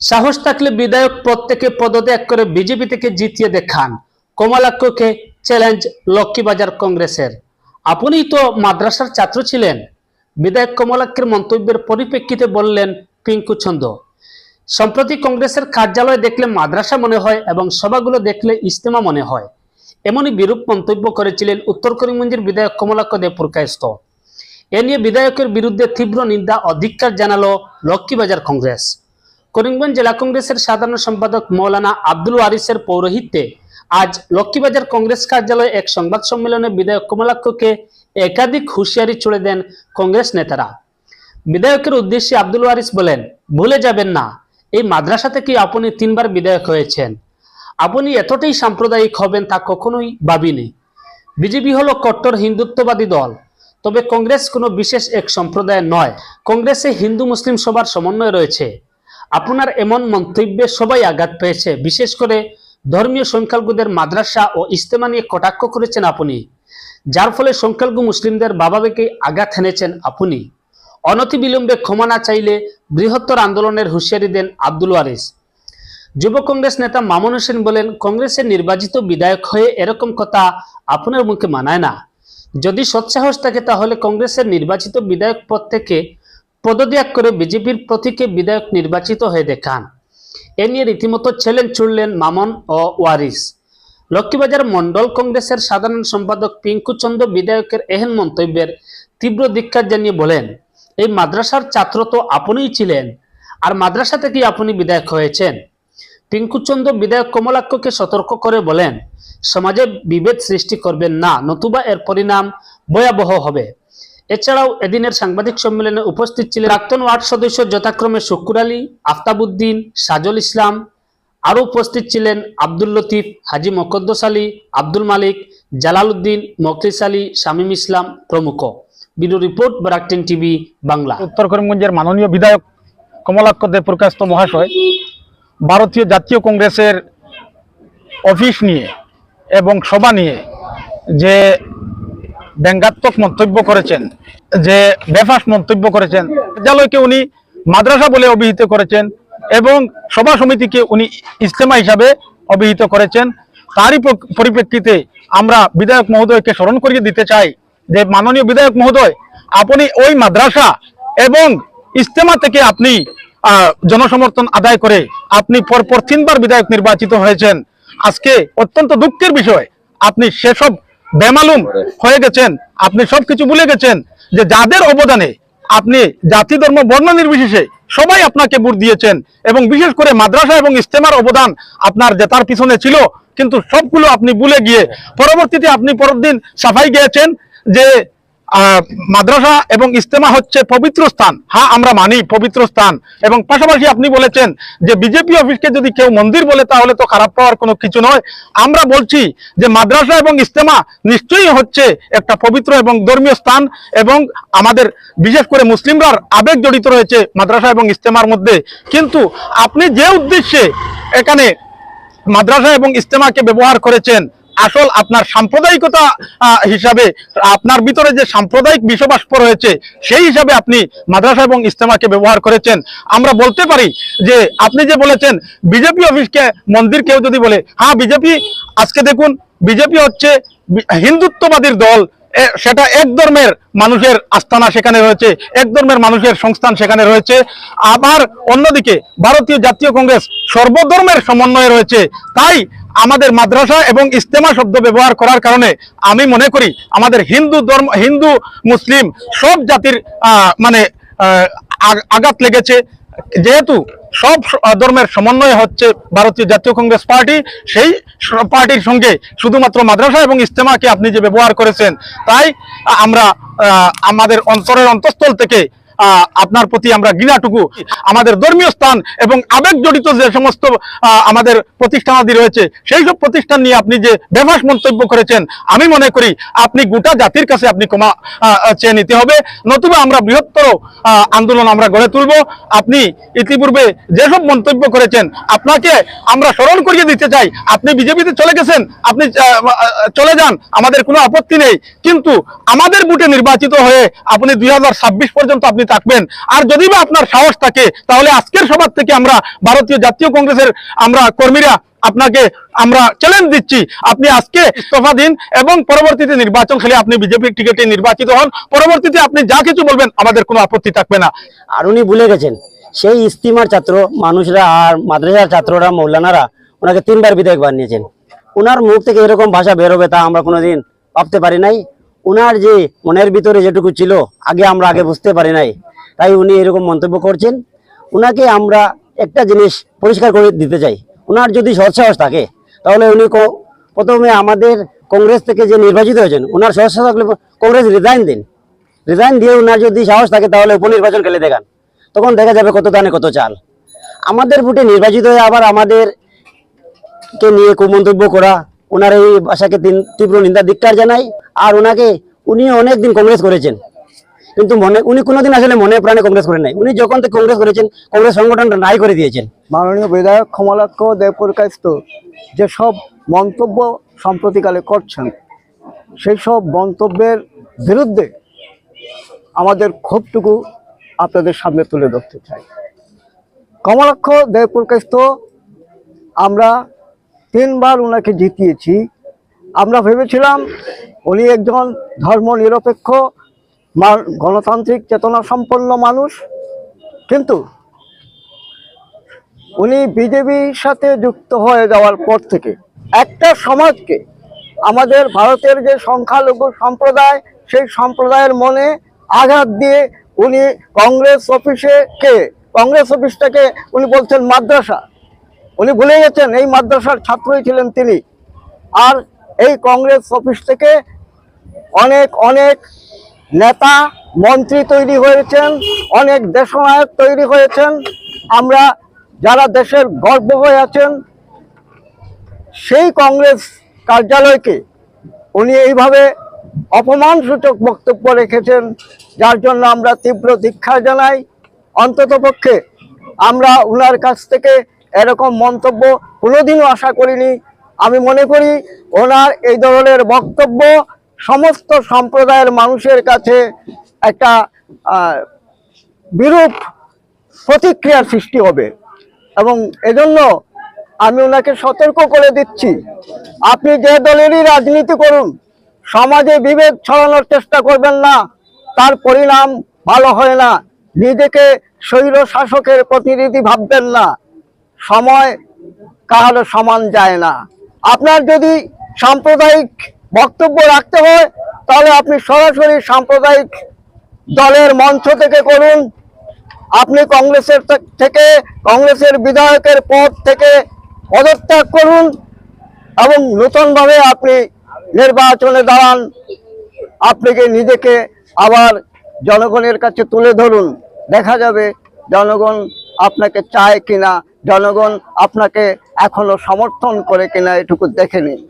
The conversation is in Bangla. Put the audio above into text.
সাহস থাকলে বিধায়ক প্রত্যেকে পদত্যাগ করে বিজেপি থেকে জিতিয়ে দেখান। কমলাক্ষকে চ্যালেঞ্জ লক্ষ্মীবাজার কংগ্রেসের। আপনিই তো মাদ্রাসার ছাত্র ছিলেন। বিধায়ক কমলাক্ষের মন্তব্যের পরিপ্রেক্ষিতে বললেন পিঙ্কু ছন্দ। সম্প্রতি কংগ্রেসের কার্যালয় দেখলে মাদ্রাসা মনে হয় এবং সভাগুলো দেখলে ইস্তেমা মনে হয়। এমনই বিরূপ মন্তব্য করেছিলেন উত্তর করিমগঞ্জের বিধায়ক কমলাক্ষ দেব পুরকায়স্ত এ নিয়ে বিধায়কের বিরুদ্ধে তীব্র নিন্দা, অধিকার জানালো লক্ষ্মীবাজার কংগ্রেস। করিমগঞ্জ জেলা কংগ্রেসের সাধারণ সম্পাদক মৌলানা আব্দুল ওয়ারিসের পৌরোহিত্যে আজ লক্ষ্মীবাজার কংগ্রেস কার্যালয়ে এক সংবাদ সম্মেলনে বিধায়ক কমলাক্ষকে একাধিক হুঁশিয়ারি ছুড়ে দেন কংগ্রেস নেতারা। বিধায়কের উদ্দেশ্যে আব্দুল ওয়ারিস বলেন, ভুলে যাবেন না, এই মাদ্রাসা থেকে আপনি তিনবার বিধায়ক হয়েছেন। আপনি এতটাই সাম্প্রদায়িক হবেন তা কখনোই ভাবিনি। বিজেপি হলো কট্টর হিন্দুত্ববাদী দল। তবে কংগ্রেস কোনো বিশেষ এক সম্প্রদায় নয়। কংগ্রেসে হিন্দু মুসলিম সবার সমন্বয় রয়েছে। আপনার এমন মন্তব্যে সবাই আঘাত পেয়েছে। বিশেষ করে ধর্মীয় সংখ্যালঘুদের মাদ্রাসা ও ইস্তেমা নিয়ে কটাক্ষ করেছেন আপনি, যার ফলে সংখ্যালঘু মুসলিমদের ভাবাবেগে আঘাত হেনেছেন আপনি। অনতি বিলম্বে ক্ষমা না চাইলে বৃহত্তর আন্দোলনের হুঁশিয়ারি দেন আব্দুল ওয়ারিস। যুব কংগ্রেস নেতা মামুন হোসেন বলেন, কংগ্রেসের নির্বাচিত বিধায়ক হয়ে এরকম কথা আপনার মুখে মানায় না। যদি সৎসাহস থাকে তাহলে কংগ্রেসের নির্বাচিত বিধায়ক পদ থেকে পদত্যাগ করে বিজেপির প্রতীকে বিধায়ক নির্বাচিত হয়ে দেখান। এ নিয়ে রীতিমতো চ্যালেঞ্জ ছুড়লেন মামন ও ওয়ারিস। লক্ষ্মীবাজার মন্ডল কংগ্রেসের সাধারণ সম্পাদক পিঙ্কু চন্দ্র বিধায়কের এহেন মন্তব্যের তীব্র ধিক্কার জানিয়ে বলেন, এই মাদ্রাসার ছাত্র তো আপনিই ছিলেন, আর মাদ্রাসা থেকেই আপনি বিধায়ক হয়েছেন। পিঙ্কুচন্দ্র বিধায়ক কমলাক্ষকে সতর্ক করে বলেন, সমাজে বিভেদ সৃষ্টি করবেন না, নতুবা এর পরিণাম ভয়াবহ হবে। এছাড়াও এদিনের সাংবাদিক সম্মেলনে উপস্থিত ছিলেন প্রাক্তন ওয়ার্ড সদস্য যথাক্রমে শুকুর আলী, আফতাবুদ্দিন, সাজল ইসলাম। আরও উপস্থিত ছিলেন আব্দুল লতিফ, হাজি মকদ্দস আলী, আব্দুল মালিক, জালালউদ্দিন, মকলিস আলী, শামীম ইসলাম প্রমুখ। বিরো রিপোর্ট, বারাকটেন টিভি, বাংলা। উত্তর করিমগঞ্জের মাননীয় বিধায়ক কমলাক্ষ দেব প্রকাশত মহাশয়, ভারতীয় জাতীয় কংগ্রেসের অফিস নিয়ে এবং সভা নিয়ে যে ব্যঙ্গাত্মক মন্তব্য করেছেন, যে বেফাস মন্তব্য করেছেন। বিদ্যালয়কে উনি মাদ্রাসা বলে অভিহিত করেছেন এবং সভা সমিতিকে উনি ইজতেমা হিসাবে অভিহিত করেছেন। তারই পরিপ্রেক্ষিতে আমরা বিধায়ক মহোদয়কে স্মরণ করিয়ে দিতে চাই যে মাননীয় বিধায়ক মহোদয়, আপনি ওই মাদ্রাসা এবং ইজতেমা থেকে আপনি জনসমর্থন আদায় করে আপনি পরপর তিনবার বিধায়ক নির্বাচিত হয়েছেন। আজকে অত্যন্ত দুঃখের বিষয়, আপনি সেসব বেমালুম হয়ে গেছেন। আপনি সবকিছু ভুলে গেছেন যে যাদের অবদানে আপনি জাতি ধর্ম বর্ণ নির্বিশেষে সবাই আপনাকে বুট দিয়েছেন এবং বিশেষ করে মাদ্রাসা এবং ইস্তেমার অবদান আপনার জেতার পিছনে ছিল কিন্তু সবগুলো আপনি ভুলে গিয়ে পরবর্তীতে আপনি পরের দিন সাফাই গিয়েছেন যে মাদ্রাসা এবং ইস্তেমা হচ্ছে পবিত্র স্থান। হ্যাঁ আমরা মানি পবিত্র স্থান। এবং পাশাপাশি আপনি বলেছেন যে বিজেপি অফিসকে যদি কেউ মন্দির বলে, তাহলে তো খারাপ পাওয়ার কোনো কিছু নয়। আমরা বলছি যে মাদ্রাসা এবং ইস্তেমা নিশ্চয়ই হচ্ছে একটা পবিত্র এবং ধর্মীয় স্থান এবং আমাদের বিশেষ করে মুসলিমরার আবেগ জড়িত রয়েছে মাদ্রাসা এবং ইস্তেমার মধ্যে। কিন্তু আপনি যে উদ্দেশ্যে এখানে মাদ্রাসা এবং ইস্তেমাকে ব্যবহার করেছেন আসল আপনার সাম্প্রদায়িকতা হিসাবে, আপনার ভিতরে যে সাম্প্রদায়িক বিষবাষ্প রয়েছে, সেই হিসাবে আপনি মাদ্রাসা এবং ইস্তেমাকে ব্যবহার করেছেন। আমরা বলতে পারি যে, আপনি যে বলেছেন, বিজেপি অফিসকে মন্দির কেউ যদি বলে হ্যাঁ বিজেপি, আজকে দেখুন, বিজেপি হচ্ছে হিন্দুত্ববাদীর দল সেটা এক ধর্মের মানুষের আস্থানা সেখানে রয়েছে, এক ধর্মের মানুষের সংস্থান সেখানে রয়েছে। আবার অন্যদিকে, ভারতীয় জাতীয় কংগ্রেস সর্বধর্মের সমন্বয়ে রয়েছে। তাই আমাদের মাদ্রাসা এবং ইস্তেমা শব্দ ব্যবহার করার কারণে আমি মনে করি আমাদের হিন্দু ধর্ম, হিন্দু, মুসলিম সব জাতির মানে আঘাত লেগেছে। যেহেতু সব ধর্মের সমন্বয় হচ্ছে ভারতীয় জাতীয় কংগ্রেস পার্টি, সেই পার্টির সঙ্গে শুধুমাত্র মাদ্রাসা এবং ইস্তেমাকে আপনি যে ব্যবহার করেছেন, তাই আমরা আমাদের অন্তরের অন্তঃস্থল থেকে আপনার প্রতি আমরা ঘৃণাটুকু আমাদের ধর্মীয় স্থান এবং আবেগ জড়িত যে সমস্ত আমাদের প্রতিষ্ঠানাদি রয়েছে, সেই সব প্রতিষ্ঠান নিয়ে আপনি যে বেফাস মন্তব্য করেছেন, আমি মনে করি আপনি গোটা জাতির কাছে আপনি ক্ষমা চেয়ে নিতে হবে। নতুবা আমরা বৃহত্তর আন্দোলন আমরা গড়ে তুলব। আপনি ইতিপূর্বে যেসব মন্তব্য করেছেন, আপনাকে আমরা স্মরণ করিয়ে দিতে চাই। আপনি বিজেপিতে চলে গেছেন, আপনি চলে যান, আমাদের কোনো আপত্তি নেই। কিন্তু আমাদের বুটে নির্বাচিত হয়ে আপনি দুই হাজার ছাব্বিশ পর্যন্ত আপনি থাকবেন। আর যদি বা আপনার সাহস থাকে, তাহলে আজকের সভার থেকে আমরা ভারতীয় জাতীয় কংগ্রেসের আমরা কর্মীরা আপনাকে আমরা চ্যালেঞ্জ দিচ্ছি। আপনি আজকে ইস্তফা দিন এবং পরবর্তীতে নির্বাচন খেলে আপনি বিজেপির টিকিটে নির্বাচিত হন। পরবর্তীতে আপনি যা কিছু বলবেন, আমাদের কোনো আপত্তি থাকবে না। আর উনি ভুলে গেছেন, সেই ইস্তিমার ছাত্র, মানুষরা আর মাদ্রাসার ছাত্ররা, মৌলানারা, ওনাকে তিনবার বিধায়ক বানিয়েছেন। ওনার মুখ থেকে এরকম ভাষা বেরোবে তা আমরা কোনোদিন ভাবতে পারি নাই। ওনার যে মনের ভিতরে যেটুকু ছিল, আগে আমরা আগে বুঝতে পারি নাই। তাই উনি এরকম মন্তব্য করছেন। ওনাকে আমরা একটা জিনিস পরিষ্কার করে দিতে চাই। ওনার যদি সৎসাহস থাকে, তাহলে উনি প্রথমে আমাদের কংগ্রেস থেকে যে নির্বাচিত হয়েছেন ওনার সৎসাহস থাকলে কংগ্রেস রিজাইন দিন। রিজাইন দিয়ে ওনার যদি সাহস থাকে, তাহলে উপনির্বাচন খেলে দেখান। তখন দেখা যাবে কত দানে কত চাল। আমাদের ভোটে নির্বাচিত হয়ে আবার আমাদের কে নিয়ে কুমন্তব্য করা ওনার এই ভাষাকে তীব্র নিন্দা, ধিক্কার জানাই। আর ওনাকে উনি অনেক দিন কংগ্রেস করেছেন। কিন্তু মনে উনি কোনোদিন আসলে মনে প্রাণে কংগ্রেস করেন নাই। উনি যখন থেকে কংগ্রেস করেছেন, কংগ্রেস সংগঠনটা নাই করে দিয়েছেন। মাননীয় বিধায়ক কমলাক্ষ দেবপুর কাস্ত যেসব মন্তব্য সম্প্রতিকালে করছেন, সেই সব মন্তব্যের বিরুদ্ধে আমাদের ক্ষোভটুকু আপনাদের সামনে তুলে ধরতে চাই। কমলাক্ষ দেবপুর কাস্ত আমরা তিনবার ওনাকে জিতিয়েছি। আমরা ভেবেছিলাম উনি একজন ধর্ম নিরপেক্ষ মা- গণতান্ত্রিক চেতনা সম্পন্ন মানুষ। কিন্তু উনি বিজেপির সাথে যুক্ত হয়ে যাওয়ার পর থেকে একটা সমাজকে আমাদের ভারতের যে সংখ্যালঘু সম্প্রদায়, সেই সম্প্রদায়ের মনে আঘাত দিয়ে উনি কংগ্রেস অফিসে কে? কংগ্রেস অফিসটাকে উনি বলছেন মাদ্রাসা। উনি ভুলে গেছেন, এই মাদ্রাসার ছাত্রই ছিলেন তিনি। আর এই কংগ্রেস অফিস থেকে অনেক অনেক নেতা, মন্ত্রী তৈরি হয়েছেন, অনেক দেশনায়ক তৈরি হয়েছেন। আমরা যারা দেশের গর্ব হয়ে আছেন, সেই কংগ্রেস কার্যালয়কে উনি এইভাবে অপমানসূচক বক্তব্য রেখেছেন, যার জন্য আমরা তীব্র দীক্ষা জানাই। অন্ততপক্ষে আমরা ওনার কাছ থেকে এরকম মন্তব্য কোনোদিনও আশা করিনি। আমি মনে করি ওনার এই ধরনের বক্তব্য সমস্ত সম্প্রদায়ের মানুষের কাছে একটা বিরূপ প্রতিক্রিয়ার সৃষ্টি হবে। এবং এজন্য আমি ওনাকে সতর্ক করে দিচ্ছি। আপনি যে দলেরই রাজনীতি করুন, সমাজে বিভেদ ছড়ানোর চেষ্টা করবেন না, তার পরিণাম ভালো হয় না। নিজেকে স্বৈর শাসকের প্রতিনিধি ভাববেন না। সময় কাহারও সমান যায় না। আপনার যদি সাম্প্রদায়িক বক্তব্য রাখতে হয়, তাহলে আপনি সরাসরি সাম্প্রদায়িক দলের মঞ্চ থেকে করুন। আপনি কংগ্রেসের থেকে, কংগ্রেসের বিধায়কের পদ থেকে পদত্যাগ করুন এবং নতুনভাবে আপনি নির্বাচনে দাঁড়ান। আপনাকে নিজেকে আবার জনগণের কাছে তুলে ধরুন। দেখা যাবে জনগণ আপনাকে চায় কিনা জনগণ আপনাকে এখনও সমর্থন করে কিনা এটুকু দেখে নিন।